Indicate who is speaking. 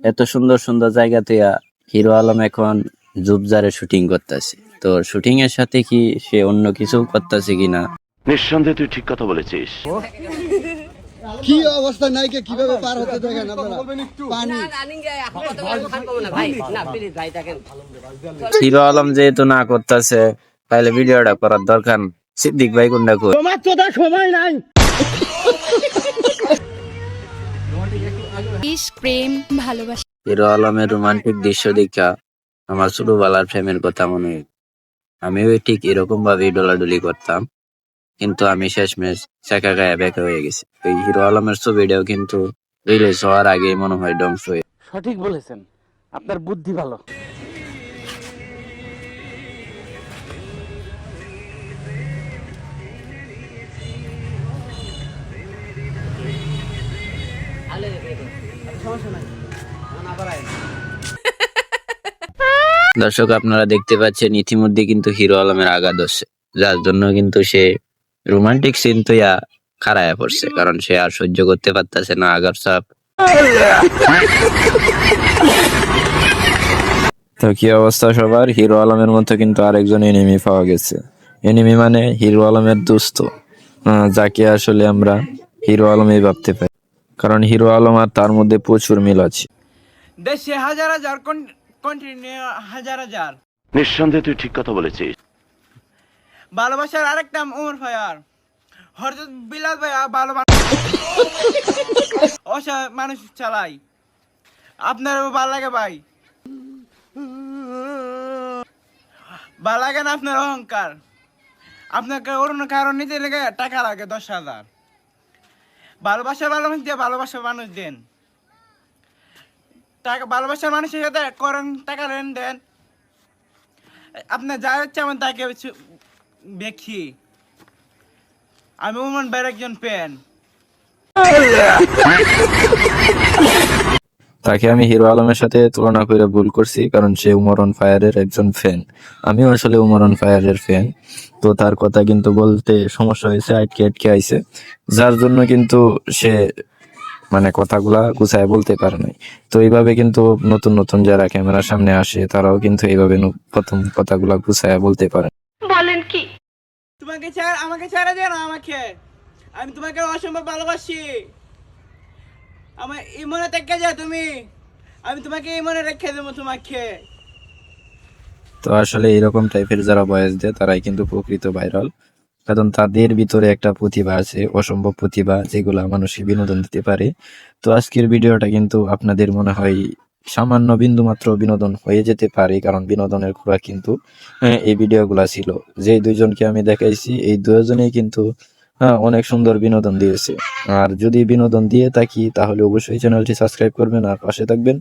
Speaker 1: এত সুন্দর সুন্দর জায়গা থেকে হিরো আলম এখন জুবজারে শুটিং করতেছে। তো শুটিং এর সাথে কি সে অন্য কিছু করতেছে কিনা?
Speaker 2: নিঃসন্দেহে তুই ঠিক কথা বলেছিস।
Speaker 3: কি অবস্থা নাইকে কীভাবে পার হতে দেখেন আপনারা? পানি।
Speaker 1: হিরো আলম যেহেতু না করতেছে তাহলে ভিডিওটা করার দরকার সিদ্দিক ভাই কোনটা কই?
Speaker 4: ইশক প্রেম ভালোবাসা।
Speaker 1: হিরো আলমের রোমান্টিক দৃশ্য দেখা আমার ছোটবেলার প্রেমের কথা মনে হয়। আমিও ঠিক এরকম ভাবে ডলাডলি করতাম কিন্তু আমি শেষমেশ চাকা গায়ে বেঁকা হয়ে গেছি। ওই হিরো আলমের ছবিটাও কিন্তু রিলিজ হওয়ার আগে মনে হয় ধ্বংস হয়ে
Speaker 5: সঠিক বলেছেন। আপনার বুদ্ধি ভালো।
Speaker 1: দর্শক আপনারা দেখতে পাচ্ছেন ইতিমধ্যে কিন্তু হিরো আলমের আঘাত হচ্ছে যার জন্য কিন্তু সে রোমান্টিক সিন তো ইয়া খারায়া পড়ছে কারণ সে আর সহ্য করতে পারতেছে না আঘাত চাপ তো কি অবস্থা সবার? হিরো আলমের মতো কিন্তু আরেকজন এনিমি পাওয়া গেছে। এনিমি মানে হিরো আলমের দুস্থ আহ, যাকে আসলে আমরা হিরো আলমই ভাবতে পারি। কারণ হিরো আলম আর তার মধ্যে প্রচুর মিল আছে।
Speaker 6: দেশে হাজার হাজার কন্টিনিউ হাজার হাজার।
Speaker 2: নিঃসন্দেহে তুই ঠিক কথা বলেছিস।
Speaker 6: ভালোবাসার আরেকটা উমর ফায়ার হরজত বিলাল ভাই ভালো মানুষ অসহায় মানুষ চালাই। আপনার ভালো লাগে ভাই। ভালো লাগে না আপনার অহংকার। আপনাকে অন্য কারণ নিতে লেগে টাকা লাগে দশ হাজার। ভালোবাসার মানুষ দিয়ে ভালোবাসার মানুষ দেন। টাকা, ভালোবাসার মানুষের সাথে করেন, টাকা লেনদেন আপনার যা হচ্ছে আমার তাকে দেখি। আমি উমন বাইরে একজন ফ্যান
Speaker 1: তাকে আমি হিরো আলমের সাথে তুলনা করে ভুল করছি কারণ সে উমরন ফায়ারের একজন ফ্যান আমিও আসলে উমরন ফায়ারের ফ্যান তো তার কথা কিন্তু বলতে সমস্যা হয়েছে আটকে আটকে আইছে। যার জন্য কিন্তু সে মানে কথাগুলা গুছায় বলতে পারে নাই। তো এইভাবে কিন্তু নতুন নতুন যারা ক্যামেরার সামনে আসে তারাও কিন্তু এইভাবে প্রথম কথাগুলা গুছায় বলতে পারে বলেন কি?
Speaker 6: তোমাকে ছাড় আমাকে ছাড়া দেন আমাকে। আমি তোমাকে অসম্ভব ভালোবাসি। আমার ইমনে থেকে যা তুমি। আমি তোমাকে ইমনে রেখে দেবো তোমাকে।
Speaker 1: তো আসলে এরকম টাইপের যারা বয়স দেয় তারাই কিন্তু প্রকৃত ভাইরাল কারণ তাদের ভিতরে একটা প্রতিভা আছে অসম্ভব প্রতিভা যেগুলা মানুষকে বিনোদন দিতে পারে। তো আজকের ভিডিওটা কিন্তু আপনাদের মনে হয় সামান্য বিন্দু মাত্র বিনোদন হয়ে যেতে পারে কারণ বিনোদনের খোরাক কিন্তু আহ, এই ভিডিওগুলা ছিল। যে দুইজনকে আমি দেখাইছি এই দুজনেই কিন্তু আহ, অনেক সুন্দর বিনোদন দিয়েছে। আর যদি বিনোদন দিয়ে থাকি তাহলে অবশ্যই চ্যানেলটি সাবস্ক্রাইব করবেন আর পাশে থাকবেন।